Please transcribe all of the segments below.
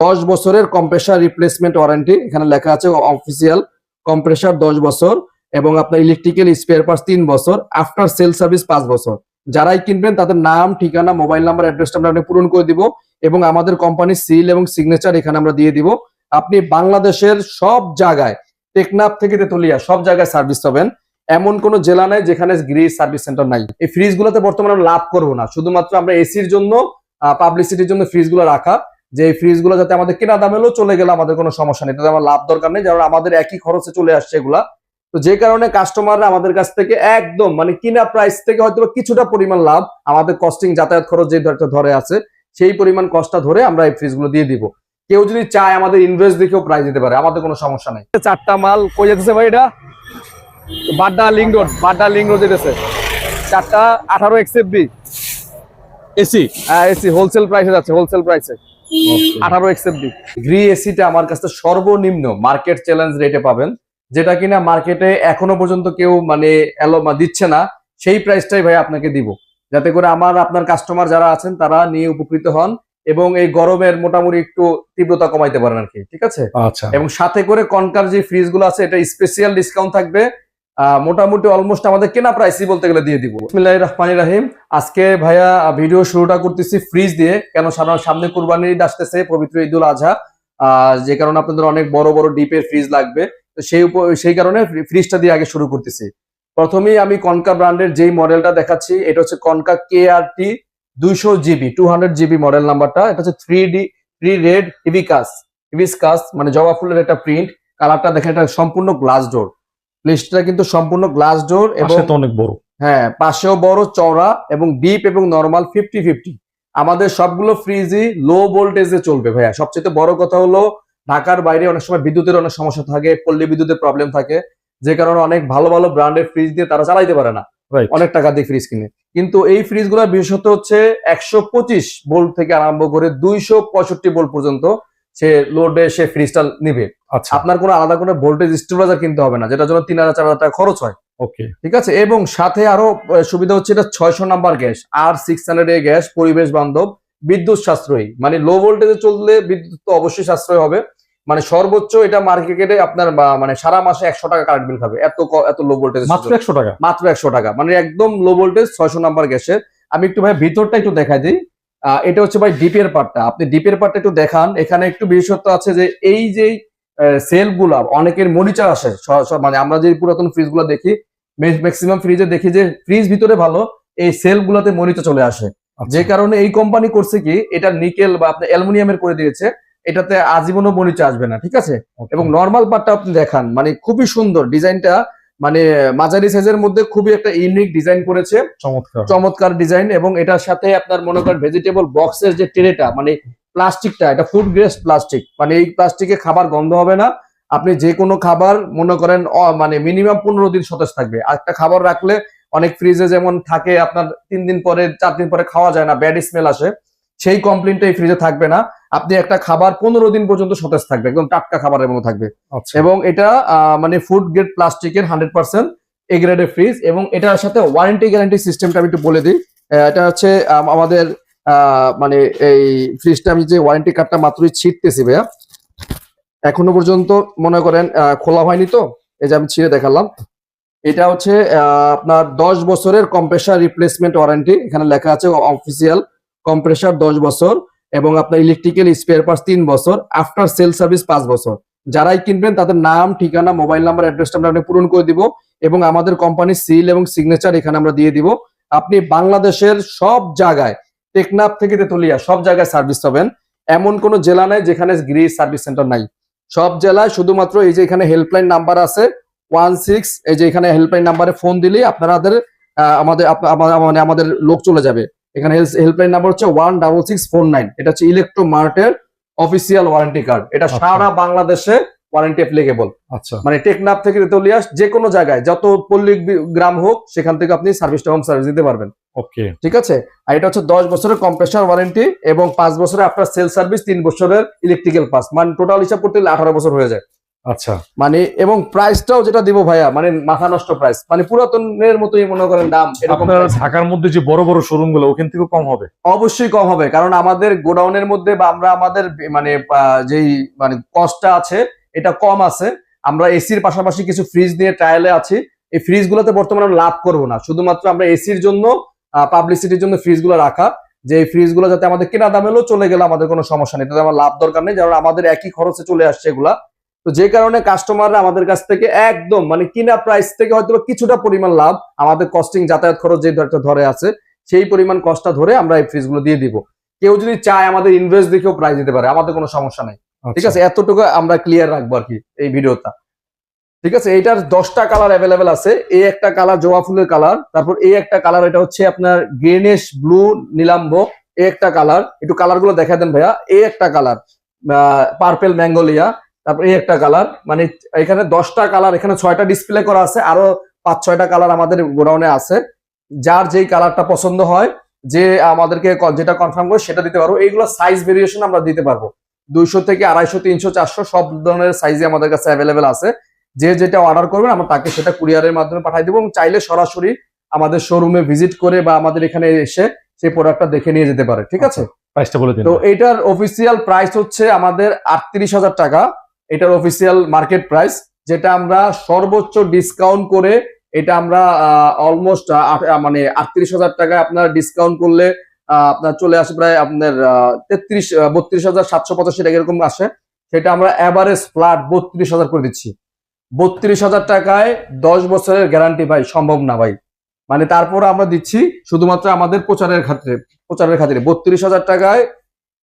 দশ বছরের compressor replacement warranty এখানে লেখা আছে অফিসিয়াল কম্প্রেসার দশ বছর এবং আপনার ইলেকট্রিক্যাল স্পেয়ার পার্টস তিন বছর আফটার সেল সার্ভিস পাঁচ বছর। যারাই কিনবেন, তাদের নাম, ঠিকানা মোবাইল নাম্বার অ্যাড্রেসটা আমরা পূরণ করে দিব এবং আমাদের কোম্পানির সিল এবং সিগনেচার এখানে আমরা দিয়ে দিব। আপনি বাংলাদেশের সব জায়গায়, টেকনাফ থেকে তেতুলিয়া, সব জায়গায় সার্ভিস পাবেন। এমন কোন জেলা নাই যেখানে গ্রিজ সার্ভিস সেন্টার নাই। এই ফ্রিজ গুলোতে বর্তমানে লাভ করব না। শুধুমাত্র আমরা এসির জন্য পাবলিসিটির জন্য ফ্রিজগুলো রাখা। যে এই ফ্রিজগুলো যাতে আমাদের কেনা দামেও চলে গেলে আমাদের কোনো সমস্যা নেই তাতে আমার লাভ দরকার নেই কারণ আমাদের একই খরচে চলে আসছে এগুলা। তো যে কারণে কাস্টমাররা আমাদের কাছ থেকে একদম মানে কিনা প্রাইস থেকে হয়তো কিছুটা পরিমাণ লাভ আমাদের কস্টিং যাতায়াত খরচ যে ধরতে ধরে আছে সেই পরিমাণ কষ্টটা ধরে আমরা এই ফ্রিজগুলো দিয়ে দিব। কেউ যদি চায় আমাদের ইনভেস্ট দেখেও প্রাইস দিতে পারে আমাদের কোনো সমস্যা নেই। চারটা মাল কই যেতেছে ভাই এটা? Badda link road Badda link road যেতেছে। চারটা আঠারো এক্সএফবি এসি? হ্যাঁ এসি হোলসেল প্রাইসে যাচ্ছে হোলসেল প্রাইসে আঠারো এক্সএফডি গ্রি এসিটা আমার কাছে সর্বনিম্ন মার্কেট চ্যালেঞ্জ রেটে পাবেন যেটা কিনা মার্কেটে এখনও পর্যন্ত কেউ মানে দিচ্ছে না সেই প্রাইসটাই ভাই আপনাকে দিব। যাতে করে আমার আপনার কাস্টমার যারা আছেন তারা নিয়ে উপকৃত হন এবং এই গরমের মোটামুটি একটু তীব্রতা কমাইতে পারেন আর কি ঠিক আছে? আচ্ছা। এবং সাথে করে কনকার যে ফ্রিজগুলো আছে এটা স্পেশাল ডিসকাউন্ট থাকবে। মোটামুটি অলমোস্ট আমাদের কেনা প্রাইসই বলতে গেলে দিয়ে দিব। বিসমিল্লাহ রহমান রাহিম। আজকে ভাইয়া ভিডিও শুরুটা করতেছি ফ্রিজ দিয়ে, কেন সামনে কুরবানির ঈদ আসতেছে, পবিত্র ঈদুল আজহা। যে কারণে আপনাদের অনেক বড় বড় ডিপের ফ্রিজ লাগবে। তো সেই সেই কারণে ফ্রিজটা দিয়ে আগে শুরু করতেছি। প্রথমেই আমি কনকা ব্র্যান্ডের যেই মডেলটা দেখাচ্ছি, এটা হচ্ছে কনকা কে আর টি দুইশো GB two hundred GB model নাম্বারটা এটা হচ্ছে three D three red hibiscus hibiscus মানে জবা ফুলের একটা প্রিন্ট কালারটা দেখেন, এটা সম্পূর্ণ গ্লাস ডোর লিস্টটা কিন্তু সম্পূর্ণ গ্লাস ডোর এবং অনেক বড়। হ্যাঁ পাশেও বড় চওড়া এবং ডিপ এবং নর্মাল ফিফটি ফিফটি। আমাদের সবগুলো ফ্রিজই লো ভোল্টেজে চলবে ভাইয়া। সবচেয়ে বড় কথা হলো ঢাকার বাইরে অনেক সময় বিদ্যুতের অনেক সমস্যা থাকে পল্লী বিদ্যুতের প্রবলেম থাকে যে কারণে অনেক ভালো ভালো ব্র্যান্ডের ফ্রিজ দিয়ে তারা চালাইতে পারে না। অনেক টাকা দিয়ে ফ্রিজ কিনে। কিন্তু এই ফ্রিজগুলা বিশেষত হচ্ছে একশো পঁচিশ বোল্ট থেকে আরম্ভ করে দুইশো পঁয়ষট্টি বোল্ট পর্যন্ত সে লোডে সে ফ্রিজটা নিবে। আচ্ছা। আপনার কোনো আলাদা কোনো ভোল্টেজ স্টেবিলাইজার কিনতে হবে না যেটার জন্য তিন হাজার চার হাজার টাকা খরচ হয়। ওকে। ঠিক আছে? এবং সাথে আরও সুবিধা হচ্ছে এটা ছয়শো number gas R six hundred A gas পরিবেশ বান্ধব বিদ্যুৎ সাশ্রয়ী। মানে লো ভোল্টেজে চললে বিদ্যুৎ তো অবশ্যই সাশ্রয় হবে। মানে সর্বোচ্চ এটা মার্কেটে আপনার মানে সারা মাসে একশো টাকা কারেন্ট বিল খাবে। এত এত লো ভোল্টেজ মাত্র একশো টাকা? মাত্র একশো টাকা। মানে একদম লো ভোল্টেজ ছয়শো নাম্বার গ্যাসের। আমি একটু ভাই ভিতরটা একটু দেখাই দিই। এটা হচ্ছে ভাই ডিপের পার্টটা আপনি ডিপের পার্টটা একটু দেখান। এখানে একটু বিশেষত্ব আছে যে এই যে সেলগুলা অনেকের মনিচার আসে। মানে আমরা যে পুরাতন ফ্রিজগুলো দেখি ম্যাক্সিমাম ফ্রিজে দেখি যে ফ্রিজ ভিতরে ভালো এই সেল গুলাতে মনিটর চলে আসে। আচ্ছা। যে কারণে এই কোম্পানি করছে কি এটা নিকেল বা আপনার অ্যালুমিনিয়ামের করে দিয়েছে এটাতে আজীবনও মনিচা আসবে না ঠিক আছে? এবং নর্মাল পার্টটা আপনি দেখান। মানে খুবই সুন্দর। ডিজাইনটা মানে মাঝারি সাইজের মধ্যে খুবই একটা ইউনিক ডিজাইন করেছে। চমৎকার। চমৎকার ডিজাইন এবং এটার সাথে আপনার মনে করেন ভেজিটেবল বক্সের যে ট্রেটা মানে প্লাস্টিকটা এটা ফুড গ্রেস প্লাস্টিক মানে এই প্লাস্টিকে খাবার গন্ধ হবে না। আপনি যে কোনো খাবার মনে করেন মানে মিনিমাম পনেরো দিন সতেজ থাকবে। একটা খাবার রাখলে অনেক ফ্রিজে যেমন থাকে আপনার তিন দিন পরে চার দিন পরে খাওয়া যায় না ব্যাড স্মেল আসে। সেই কমপ্লেনটা এই ফ্রিজে থাকবে না। আপনি একটা খাবার পনেরো দিন পর্যন্ত সতেজ থাকবে একদম টাটকা খাবারের মতো থাকবে। আচ্ছা। এবং এটা মানে ফুড গ্রেড প্লাস্টিকের হান্ড্রেড পার্সেন্ট এ গ্রেডের ফ্রিজ এবং এটার সাথে ওয়ারেন্টি গ্যারান্টি সিস্টেমটা আমি একটু বলে দিই। এটা হচ্ছে আম- আমাদের মানে এই ফ্রিজটা আমি যে ওয়ারেন্টি কার্ডটা মাত্রই ছিটতেছি ভাইয়া। এখনও পর্যন্ত মনে করেন খোলা হয়নি তো এই যে আমি ছিঁড়ে দেখালাম। এটা হচ্ছে আহ, আপনার দশ বছরের কম্প্রেসার রিপ্লেসমেন্ট ওয়ারেন্টি এখানে লেখা আছে অফিসিয়াল কম্প্রেসার দশ বছর এবং আপনার ইলেকট্রিক্যাল স্পেয়ার পার্টস তিন বছর আফটার সেল সার্ভিস পাঁচ বছর। যারাই কিনবেন, তাদের নাম, ঠিকানা মোবাইল নাম্বার অ্যাড্রেসটা আমরা পূরণ করে দিব এবং আমাদের কোম্পানির সিল এবং সিগনেচার এখানে আমরা দিয়ে দিব। আপনি বাংলাদেশের সব জায়গায়, টেকনাফ থেকে তেতুলিয়া, সব জায়গায় সার্ভিস পাবেন। এমন কোন জেলা নাই যেখানে গ্রিজ সার্ভিস সেন্টার নাই। সব জেলায় শুধুমাত্র এই যে এখানে হেল্পলাইন নাম্বার আছে ওয়ান সিক্স এই যে এখানে হেল্পলাইন নাম্বারে ফোন দিলেই আপনাদের আমাদের মানে আমাদের লোক চলে যাবে। এখানে হেল্পলাইন নাম্বার হচ্ছে one double six four nine এটা হচ্ছে ইলেকট্রো মার্টের অফিসিয়াল ওয়ারেন্টি কার্ড এটা আচ্ছা। সারা বাংলাদেশে ওয়ারেন্টি অ্যাপ্লিকেবল আচ্ছা। মানে টেকনাফ থেকে তেতুলিয়া যে কোনো জায়গায় যত পল্লী গ্রাম হোক সেখান থেকে আপনি সার্ভিসটা হোম সার্ভিস দিতে পারবেন। ওকে। ঠিক আছে? আর এটা হচ্ছে দশ বছরের কম্প্রেসার ওয়ারেন্টি এবং পাঁচ বছরের আপনার সেল সার্ভিস তিন বছরের ইলেকট্রিক্যাল পাস মানে টোটাল হিসাব করতে গেলে আঠারো বছর হয়ে যায়। আচ্ছা। মানে এবং প্রাইসটাও যেটা দিব ভাইয়া মানে মাথা নষ্ট প্রাইস মানে পুরাতনের মতোই মনে করেন দাম আপনার। ঢাকার মধ্যে যে বড় বড় শোরুমগুলো ওখান থেকে কম হবে? অবশ্যই কম হবে কারণ আমাদের গোডাউনের মধ্যে বা আমরা আমাদের মানে যেই মানে কস্টটা আছে এটা কম আছে। আমরা এসির পাশাপাশি কিছু ফ্রিজ নিয়ে ট্রায়ালে আছি। এই ফ্রিজ গুলোতে বর্তমানে লাভ করব না। শুধুমাত্র আমরা এসির জন্য পাবলিসিটির জন্য ফ্রিজগুলো রাখা যে এই ফ্রিজগুলো যাতে আমাদের কেনা দামেও চলে গেলে আমাদের কোনো সমস্যা নেই। তাতে আমার লাভ দরকার নেই কারণ আমাদের একই খরচে চলে আসছে এগুলা। তো যে কারণে কাস্টমাররা আমাদের কাছ থেকে একদম মানে কিনা প্রাইস থেকে হয়তো কিছুটা পরিমাণ লাভ আমাদের কস্টিং যাতায়াত খরচ যে ধরে আছে সেই পরিমাণ কষ্টটা ধরে আমরা এই ফ্রিজগুলো দিয়ে দিব। কেউ যদি চায় আমাদের ইনভেস্ট দেখেও প্রাইস দিতে পারে আমাদের কোনো সমস্যা নাই। ঠিক আচ্ছা। আছে? এতটুকু আমরা ক্লিয়ার রাখব আর কি এই ভিডিওটা। ঠিক আছে? এইটার দশটা কালার অ্যাভেলেবেল আছে। এই একটা কালার জবা ফুলের কালার তারপর এই একটা কালার এটা হচ্ছে আপনার গ্রেনিশ ব্লু নিলাম্ব এই একটা কালার একটু কালারগুলো দেখা দেন ভাইয়া। এই একটা কালার পার্পেল ম্যাঙ্গোলিয়া তারপর এই একটা কালার মানে এখানে দশটা কালার এখানে ছয়টা ডিসপ্লে করা আছে আরও পাঁচ ছয়টা কালার আমাদের গোডাউনে আছে। যার যেই কালারটা পছন্দ হয় যে আমাদেরকে যেটা কনফার্ম করে সেটা দিতে পারব। এইগুলো সাইজ ভেরিয়েশন আমরা দিতে পারব। দুইশো থেকে আড়াইশো তিনশো চারশো সব ধরনের সাইজে আমাদের কাছে অ্যাভেলেবেল আছে। যে যেটা অর্ডার করবেন আমরা তাকে সেটা কুরিয়ারের মাধ্যমে পাঠিয়ে দেবো এবং চাইলে সরাসরি আমাদের শোরুমে ভিজিট করে বা আমাদের এখানে এসে সেই প্রোডাক্টটা দেখে নিয়ে যেতে পারে ঠিক আছে? বলে তো এটার অফিসিয়াল প্রাইস হচ্ছে আমাদের আটত্রিশ হাজার টাকা। এটার অফিসিয়াল মার্কেট প্রাইস যেটা আমরা সর্বোচ্চ ডিসকাউন্ট করে এটা আমরা অলমোস্ট মানে আটত্রিশ হাজার টাকায় আপনার ডিসকাউন্ট করলে আপনার চলে আসে প্রায় আপনার তেত্রিশ বত্রিশ হাজার সাতশো পঁচাশি টাকা এরকম আসে। সেটা আমরা অ্যাভারেজ ফ্ল্যাট বত্রিশ হাজার করে দিচ্ছি। বত্রিশ হাজার টাকায় দশ বছরের গ্যারান্টি ভাই, সম্ভব না ভাই। মানে তারপর আমরা দিচ্ছি শুধুমাত্র আমাদের প্রচারের খাতিরে প্রচারের খাতিরে। বত্রিশ হাজার টাকায়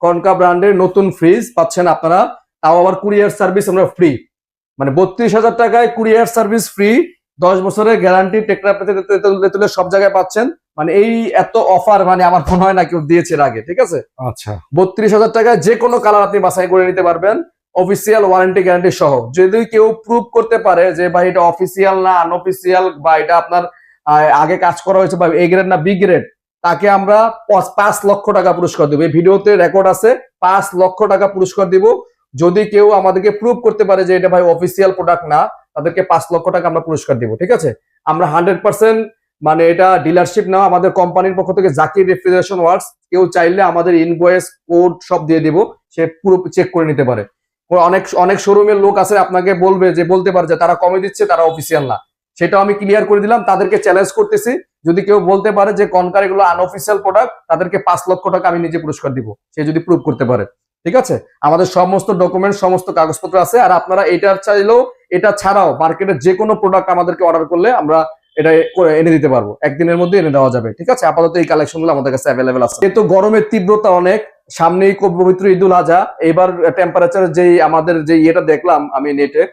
কনকা ব্র্যান্ডের নতুন ফ্রিজ পাচ্ছেন আপনারা তাও আবার কুরিয়ার সার্ভিস আমরা ফ্রি মানে বত্রিশ হাজার টাকায় কুরিয়ার সার্ভিস ফ্রি দশ বছরের গ্যারান্টি টেকরা তেতুলে সব জায়গায় পাচ্ছেন। মানে এই এত অফার মানে আমার মনে হয় না কেউ দিয়েছে আগে ঠিক আছে? আচ্ছা। বত্রিশ হাজার টাকায় যে কোনো কালার আপনি বাছাই করে নিতে পারবেন অফিসিয়াল ওয়ারেন্টি গ্যারান্টি সহ। যদি কেউ প্রুভ করতে পারে যে ভাই এটা অফিসিয়াল না আনঅফিসিয়াল বা এটা আপনার আগে কাজ করা হয়েছে বা এ গ্রেড না বি গ্রেড তাকে আমরা পাঁচ লক্ষ টাকা পুরস্কার দেবো। এই ভিডিওতে রেকর্ড আছে পাঁচ লক্ষ টাকা পুরস্কার দিব। যদি কেউ আমাদেরকে প্রুভ করতে পারে যে এটা ভাই অফিসিয়াল প্রোডাক্ট না, তাদেরকে পাঁচ লক্ষ টাকা আমরা পুরস্কার দিব, ঠিক আছে? আমরা হান্ড্রেড পার্সেন্ট মানে এটা ডিলারশিপ না, আমাদের কোম্পানির পক্ষ থেকে জাকির রেফ্রিজারেশন ওয়ার্কস কেউ চাইলে আমাদের ইনভয়েস কোড সব দিয়ে দিব, সে পুরো চেক করে নিতে পারে। অনেক অনেক শোরুমের লোক আছে, আপনাকে বলবে যে, বলতে পারে যে তারা কমে দিচ্ছে, তারা অফিসিয়াল না। সেটাও আমি ক্লিয়ার করে দিলাম, তাদেরকে চ্যালেঞ্জ করতেছি। যদি কেউ বলতে পারে যে কনকার এগুলো আনঅফিসিয়াল প্রোডাক্ট তাদেরকে পাঁচ লক্ষ টাকা আমি নিজে পুরস্কার দিব, সে যদি প্রুভ করতে পারে। ঠিক আছে? আমাদের সমস্ত ডকুমেন্ট সমস্ত কাগজপত্র আছে, আর আপনারা এটার চাইলেও এটা ছাড়াও মার্কেটের যে কোনো প্রোডাক্ট আমাদেরকে অর্ডার করলে আমরা এটা এনে দিতে পারব। একদিনের মধ্যে এনে দেওয়া যাবে, ঠিক আছে? আপাতত এই কালেকশনগুলো আমাদের কাছে অ্যাভেলেবেল আছে। যেহেতু গরমের তীব্রতা অনেক, সামনেই পবিত্র ঈদুল আজহা এবার টেম্পারেচার যেই আমাদের যে ইয়েটা দেখলাম আমি নেটে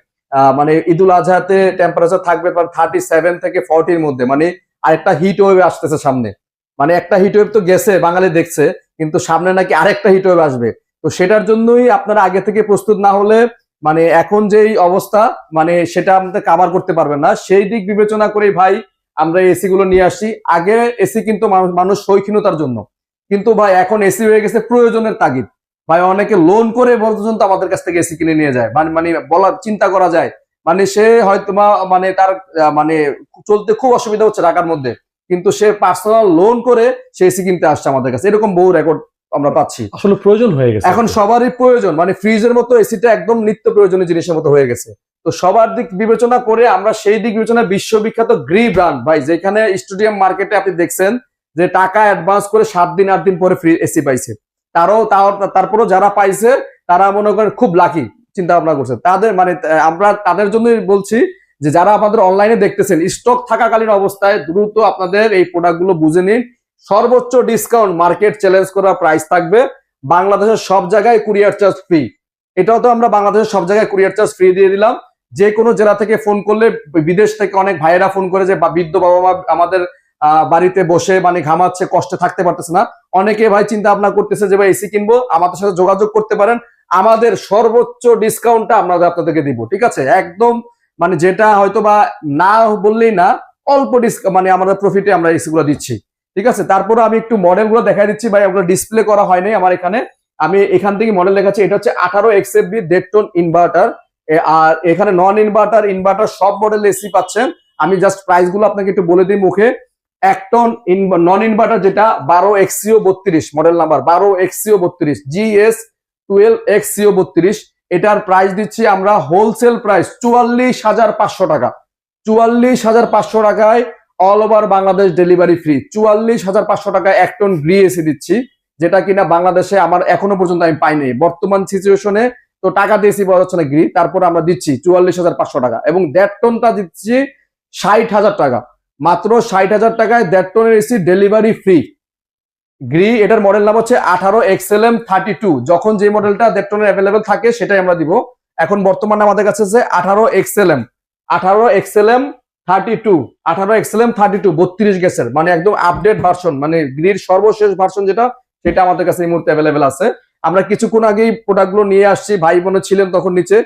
মানে ঈদুল আজহাতে টেম্পারেচার থাকবে থার্টি সেভেন থেকে ফর্টির মধ্যে মানে আরেকটা হিট ওয়েভ আসতেছে সামনে। মানে একটা হিট ওয়েভ তো গেছে, বাঙালি দেখছে, কিন্তু সামনে নাকি আরেকটা হিট ওয়েভ আসবে। তো সেটার জন্যই আপনারা আগে থেকে প্রস্তুত না হলে মানে এখন যেই অবস্থা মানে সেটা আমাদের কাভার করতে পারবেন না। সেই দিক বিবেচনা করে ভাই আমরা এসি গুলো নিয়ে আসি। আগে এসি কিন্তু মানুষ- মানুষ জন্য। কিন্তু ভাই এখন এসি হয়ে গেছে প্রয়োজনের তাগিদ। ভাই অনেকে লোন করে পর্যন্ত আমাদের কাছ থেকে এসি কিনে নিয়ে যায়। মানে মানে বলার, চিন্তা করা যায়। মানে সে হয়তো মানে তার মানে চলতে খুব অসুবিধা হচ্ছে ঢাকার মধ্যে। কিন্তু সে পার্সোনাল লোন করে সে এসি কিনতে আসছে আমাদের কাছে। এরকম বহু রেকর্ড আমরা পাচ্ছি। আসলে প্রয়োজন হয়ে গেছে এখন সবারই প্রয়োজন মানে ফ্রিজের মতো এসিটা একদম নিত্য প্রয়োজনীয় জিনিসের মতো হয়ে গেছে। তো সবার দিক বিবেচনা করে আমরা সেই দিক বিবেচনা বিশ্ববিখ্যাত গ্রি ব্র্যান্ড ভাই যেখানে স্টেডিয়াম মার্কেটে আপনি দেখছেন যে টাকা অ্যাডভান্স করে সাত দিন আট দিন পরে ফ্রি এসি পাইছে। তারও তারপরও যারা পাইছে তারা মনে করেন খুব লাকি চিন্তা ভাবনা করছে। তাদের মানে আমরা তাদের জন্যই বলছি যে যারা আমাদের অনলাইনে দেখতেছেন স্টক থাকাকালীন অবস্থায় দ্রুত আপনাদের এই প্রোডাক্টগুলো বুঝে নিন। সর্বোচ্চ ডিসকাউন্ট মার্কেট চ্যালেঞ্জ করা প্রাইস থাকবে বাংলাদেশের সব জায়গায় কুরিয়ার চার্জ ফ্রি এটাও তো আমরা বাংলাদেশের সব জায়গায় কুরিয়ার চার্জ ফ্রি দিয়ে দিলাম। যে কোনো জেলা থেকে ফোন করলে বিদেশ থেকে অনেক ভাইয়েরা ফোন করে যে বৃদ্ধ বাবা মা আমাদের বাড়িতে বসে মানে ঘামাচ্ছে, কষ্টে থাকতে পারতেছে না। অনেকে ভাই চিন্তা ভাবনা করতেছে যে, ভাই এসি কিনবো, আমাদের সাথে যোগাযোগ করতে পারেন। আমাদের সর্বোচ্চ ডিসকাউন্টটা আমরা আপনাদেরকে দিব। ঠিক আছে? একদম মানে যেটা হয়তো বা না বললেই না, অল্প ডিসকাউন্ট মানে আমাদের প্রফিটে আমরা এসি গুলো দিচ্ছি। ঠিক আছে? তারপরে আমি একটু মডেলগুলো দেখাই দিচ্ছি ভাই, ওগুলো ডিসপ্লে করা হয়নি আমার এখানে। আমি এখান থেকে মডেল দেখাচ্ছি, এটা হচ্ছে আঠারো এক্সএফবি দেড় টন ইনভার্টার আর এখানে নন ইনভার্টার ইনভার্টার সব মডেল এসি পাচ্ছেন। আমি জাস্ট প্রাইসগুলো আপনাকে একটু বলে দিই মুখে। এক টন নন ইনভার্টার যেটা, বারো এক্সিও বত্রিশ মডেল নাম্বার বারো এক্সিও বত্রিশ জিএস টুয়েলভ এক্সিও বত্রিশ। এটার প্রাইস দিচ্ছি আমরা হোলসেল প্রাইস চুয়াল্লিশ হাজার পাঁচশো টাকা। চুয়াল্লিশ হাজার পাঁচশো টাকায় all over Bangladesh delivery free চুয়াল্লিশ হাজার পাঁচশো টাকায় এক টন গ্রি এসি দিচ্ছি, যেটা কিনা বাংলাদেশে আমার এখনও পর্যন্ত আমি পাইনি। বর্তমান সিচুয়েশনে তো টাকা দিয়েছি পাওয়া যাচ্ছে না গ্রি তারপর আমরা দিচ্ছি চুয়াল্লিশ হাজার পাঁচশো টাকা এবং দেড় টনটা দিচ্ছি ষাট হাজার টাকা। মাত্র ষাট হাজার টাকায় দেড় টনের এসি ডেলিভারি ফ্রি গ্রি এটার মডেল নাম হচ্ছে আঠারো এক্সএলএম থার্টি টু যখন যে মডেলটা দেড় টনের অ্যাভেলেবেল থাকে, সেটাই আমরা দিব। এখন বর্তমানে আমাদের কাছে আছে আঠারো এক্সএলএম আঠারো এক্সএলএম থার্টি টু আঠারো এক্সএলএম থার্টি টু বত্রিশ গ্যাসের মানে একদম আপডেট ভার্সন মানে গ্রির সর্বশেষ ভার্সন যেটা সেটা আমাদের কাছে এই মুহূর্তে অ্যাভেলেবেল আছে। আমরা কিছুক্ষণ আগেই প্রোডাক্টগুলো নিয়ে আসছি ভাই বোনে ছিলেন তখন নিচে।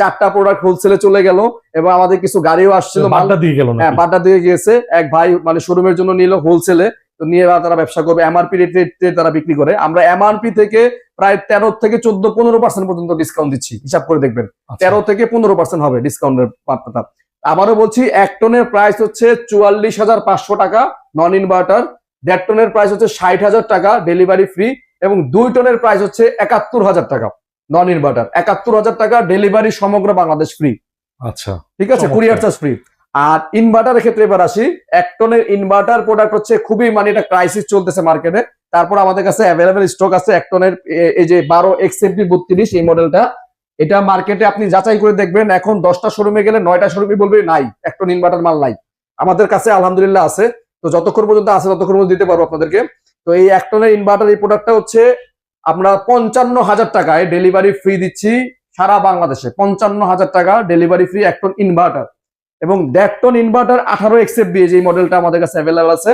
চারটা প্রোডাক্ট হোলসেলে চলে গেল এবং আমাদের কিছু গাড়িও আসছিল। বাড্ডা দিয়ে গেল হ্যাঁ বাড্ডা দিয়ে গিয়েছে এক ভাই মানে শোরুমের জন্য নিল হোলসেলে তো নিয়ে তারা ব্যবসা করবে এমআরপি রেটে তারা বিক্রি করে। আমরা এমআরপি থেকে প্রায় তেরো থেকে চোদ্দ পনেরো পার্সেন্ট পর্যন্ত ডিসকাউন্ট দিচ্ছি। হিসাব করে দেখবেন। আচ্ছা। তেরো থেকে পনেরো পার্সেন্ট হবে ডিসকাউন্টের মাত্রাটা। আবারও বলছি এক টনের প্রাইস হচ্ছে চুয়াল্লিশ হাজার পাঁচশো টাকা নন ইনভার্টার দেড় টনের প্রাইস হচ্ছে ষাট হাজার টাকা ডেলিভারি ফ্রি এবং দুই টনের প্রাইস হচ্ছে একাত্তর হাজার টাকা নন ইনভার্টার একাত্তর হাজার টাকা ডেলিভারি সমগ্র বাংলাদেশ ফ্রি আচ্ছা। ঠিক আছে। কুরিয়ার চার্জ ফ্রি আর ইনভার্টারের ক্ষেত্রে এবার আসি। এক টনের ইনভার্টার প্রোডাক্ট হচ্ছে খুবই মানে এটা ক্রাইসিস চলতেছে মার্কেটে তারপর আমাদের কাছে অ্যাভেলেবেল স্টক আছে এক টনের এই যে বারো এক্সএফডি বত্রিশ এই মডেলটা এটা মার্কেটে আপনি যাচাই করে দেখবেন, এখন দশটা শোরুমে গেলে নয়টা শোরুমে বলবে, নাই এক টন ইনভার্টার মাল নাই। আমাদের কাছে আলহামদুলিল্লাহ আছে। তো যতক্ষণ পর্যন্ত আছে, ততক্ষণ পর্যন্ত দিতে পারব আপনাদেরকে। তো এই এক টনের ইনভার্টার এই প্রোডাক্টটা হচ্ছে আমরা পঞ্চান্ন হাজার টাকায় ডেলিভারি ফ্রি দিচ্ছি সারা বাংলাদেশে। পঞ্চান্ন হাজার টাকা ডেলিভারি ফ্রি এক টন ইনভার্টার এবং দেড় টন ইনভার্টার আঠারো এক্সেপ্ট এক্সএফবি যে মডেলটা আমাদের কাছে অ্যাভেলেবল আছে,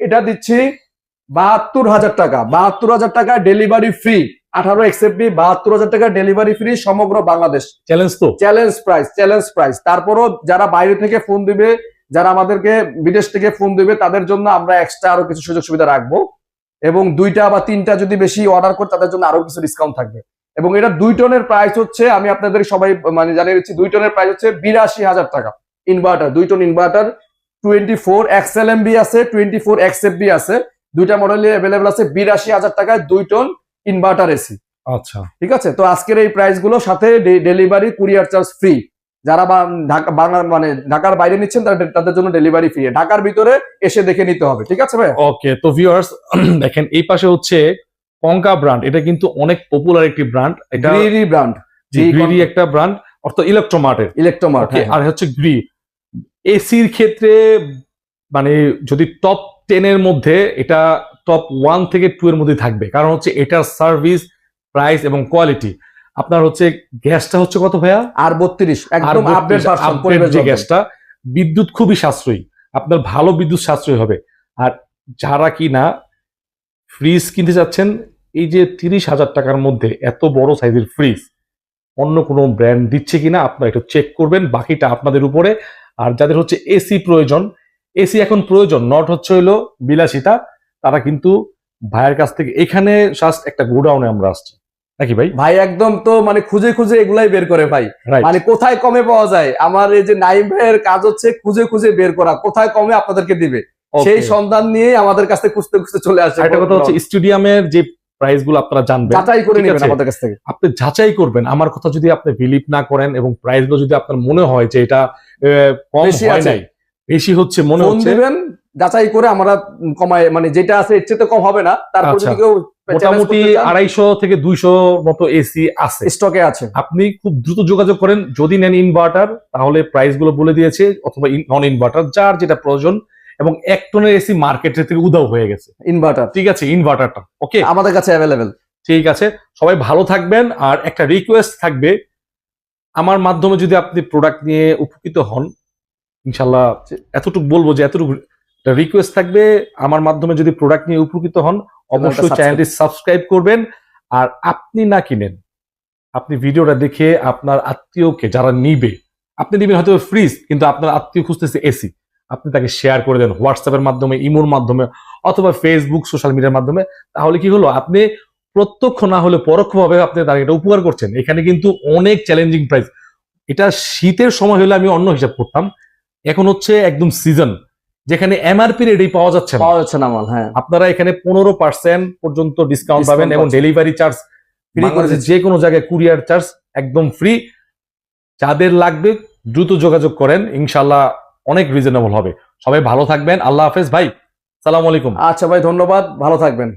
এটা দিচ্ছি বাহাত্তর হাজার টাকা। বাহাত্তর হাজার টাকা ডেলিভারি ফ্রি আঠারো এক্সএফবি বাহাত্তর হাজার টাকা ডেলিভারি ফ্রি সমগ্র বাংলাদেশ। চ্যালেঞ্জ তো? চ্যালেঞ্জ প্রাইস চ্যালেঞ্জ প্রাইস তারপরও যারা বাইরে থেকে ফোন দিবে যারা আমাদেরকে বিদেশ থেকে ফোন দিবে তাদের জন্য আমরা এক্সট্রা আরও কিছু সুযোগ সুবিধা রাখব। এবং দুইটা বা তিনটা যদি বেশি অর্ডার করে তাদের জন্য আরও কিছু ডিসকাউন্ট থাকবে। এবং এটা দুই টনের প্রাইস হচ্ছে আমি আপনাদের সবাই মানে জানিয়ে দিচ্ছি দুই টনের প্রাইস হচ্ছে বিরাশি হাজার টাকা। ইনভার্টার দুই ton inverter twenty four XLMB আছে টোয়েন্টি ফোর এক্সএফবি আছে। দুইটা মডেলে অ্যাভেলেবল আছে বিরাশি হাজার টাকায় দুই টন ইনভার্টার এসি আচ্ছা। ঠিক আছে? তো আজকের এই প্রাইসগুলো সাথে ডেলিভারি কুরিয়ার চার্জ ফ্রি যারা ঢাকা বাংলা মানে ঢাকার বাইরে নিচ্ছেন তাদের- জন্য ডেলিভারি ফ্রি ঢাকার ভিতরে এসে দেখে নিতে হবে। ঠিক আছে ভাই ওকে তো ভিউয়ার্স দেখেন এই পাশে হচ্ছে কঙ্কা ব্র্যান্ড এটা কিন্তু অনেক পপুলার একটি ব্র্যান্ড এটা গ্রিরি ব্র্যান্ড জি, গ্রিরি একটা ব্র্যান্ড অর্থাৎ ইলেকট্রোমার্টের ইলেকট্রোমার্ট আর হচ্ছে গ্রি এসির ক্ষেত্রে মানে যদি টপ টেন এর মধ্যে এটা টপ ওয়ান থেকে টু এর মধ্যে থাকবে। কারণ হচ্ছে এটার সার্ভিস প্রাইস এবং কোয়ালিটি আপনার হচ্ছে গ্যাসটা হচ্ছে কত ভাইয়া? আর বত্রিশ একদম যে গ্যাসটা বিদ্যুৎ খুবই সাশ্রয়ী। আপনার ভালো বিদ্যুৎ সাশ্রয়ী হবে। আর যারা কি না ফ্রিজ কিনতে যাচ্ছেন এই যে তিরিশ হাজার টাকার মধ্যে এত বড় সাইজের ফ্রিজ অন্য কোনো ব্র্যান্ড দিচ্ছে কিনা আপনারা একটু চেক করবেন বাকিটা আপনাদের উপরে। আর যাদের হচ্ছে এসি প্রয়োজন এসি এখন প্রয়োজন নট হচ্ছে হলো বিলাসিতা। তারা কিন্তু ভাইয়ের কাছ থেকে এখানে জাস্ট একটা গোডাউনে আমরা আসছি। নাকি ভাই? ভাই একদম তো মানে খুঁজে খুঁজে এগুলাই বের করে ভাই। মানে কোথায় কমে পাওয়া যায়? আমার এই যে নাইম ভাইয়ের কাজ হচ্ছে খুঁজে খুঁজে বের করা। কোথায় কমে আপনাদেরকে দিবে? সেই সন্ধান নিয়ে আমাদের কাছে খুঁজতে খুঁজতে চলে আসে একটা কথা হচ্ছে স্টেডিয়ামের যে প্রাইসগুলো আপনারা জানবেন যাচাই করে নেবেন আমাদের কাছ থেকে। আপনি যাচাই করবেন। আমার কথা যদি আপনি বিলিভ না করেন এবং প্রাইসগুলো যদি আপনার মনে হয় যে এটা কম বেশি হয় নাই বেশি হচ্ছে মনে হচ্ছে যাচাই করে আমরা কমায় মানে যেটা আছে এর চেয়ে কম হবে না। তারপর আচ্ছা। যদি কেউ মোটামুটি আড়াইশো থেকে দুইশো মতো এসি আছে। স্টকে আছে। আপনি খুব দ্রুত যোগাযোগ করেন যদি নেন ইনভার্টার তাহলে প্রাইসগুলো বলে দিয়েছে অথবা নন ইনভার্টার যার যেটা প্রয়োজন এবং এক টনের এসি মার্কেটের থেকে উদাও হয়ে গেছে। ইনভার্টার ঠিক আছে ইনভার্টারটা ওকে আমাদের কাছে অ্যাভেলেবেল ঠিক আছে সবাই ভালো থাকবেন আর একটা রিকোয়েস্ট থাকবে আমার মাধ্যমে যদি আপনি প্রোডাক্ট নিয়ে উপকৃত হন ইনশাল্লাহ এতটুকু বলব যে এতটুকু রিকোয়েস্ট থাকবে আমার মাধ্যমে যদি প্রোডাক্ট নিয়ে উপকৃত হন অবশ্যই চ্যানেলটি সাবস্ক্রাইব করবেন। আর আপনি না কিনেন আপনি ভিডিওটা দেখে আপনার আত্মীয়কে যারা নিবে আপনি দিবেন হয়তো ফ্রিজ কিন্তু আপনার আত্মীয় খুঁজতেছে এসি আপনি তাকে শেয়ার করে দেন হোয়াটসঅ্যাপের মাধ্যমে ইমোর মাধ্যমে অথবা ফেসবুক সোশ্যাল মিডিয়ার মাধ্যমে। তাহলে কি হলো? আপনি প্রত্যক্ষ না হলে পরোক্ষভাবে আপনি তার এটা উপকার করছেন। এখানে কিন্তু অনেক চ্যালেঞ্জিং প্রাইস এটা শীতের সময় হলে আমি অন্য হিসাব করতাম। এখন হচ্ছে একদম সিজন যেখানে এমআরপি রেডি পাওয়া যাচ্ছে পাওয়া যাচ্ছে না মাল হ্যাঁ। আপনারা এখানে পনেরো পার্সেন্ট পর্যন্ত ডিসকাউন্ট পাবেন এবং ডেলিভারি চার্জ ফ্রি করে দিচ্ছি। যে কোনো জায়গায় কুরিয়ার চার্জ একদম ফ্রি যাদের লাগবে দ্রুত যোগাযোগ করেন ইনশাল্লাহ অনেক রিজনেবল হবে। সবাই ভালো থাকবেন। আল্লাহ হাফেজ। ভাই সালাম আলাইকুম। আচ্ছা ভাই ধন্যবাদ। ভালো থাকবেন।